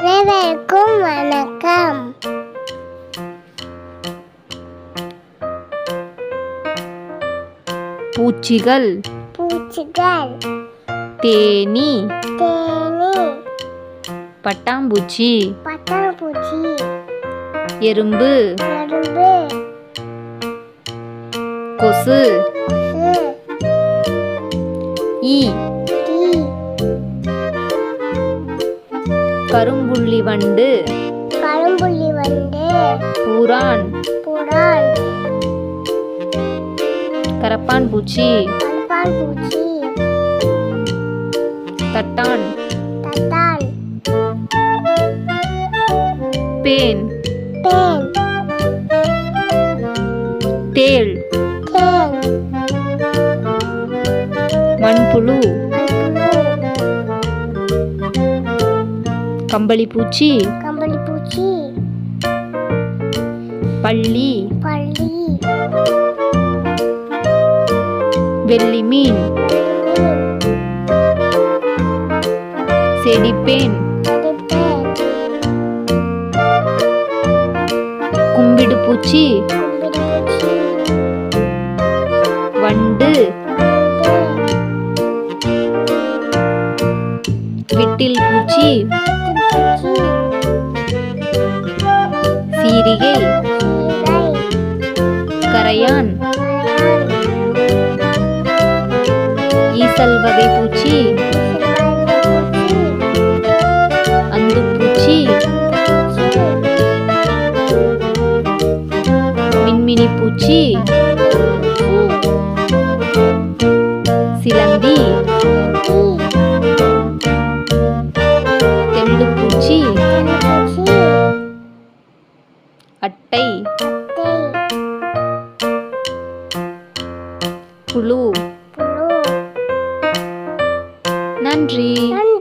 அனைவருக்கும் வணக்கம். பூச்சிகள் பூச்சிகள். தேனி தேனி. பட்டாம்பூச்சி பட்டாம்பூச்சி. எறும்பு எறும்பு. கொசு ஈ. கரும்புள்ளி வண்டு. கரும்புள்ளி வந்து பூரான். புறான் கரப்பான் பூச்சி. கல்பான் பூச்சி. தட்டான். தட்டான். பேன் பேன் தேள். தேன். மண்புழு. மண்புழு. கம்பளி பூச்சி கம்பளி பூச்சி பள்ளி பள்ளி வெள்ளி மீன் செடிப்பேன் கும்பிடு பூச்சி வண்டு விட்டில் பூச்சி சீரிகை. கரையான். ஈசல் வகை பூச்சி. அந்துப்பூச்சி. மின்மினி பூச்சி. பூச்சி. அட்டை. புழு. நன்றி. நன்றி.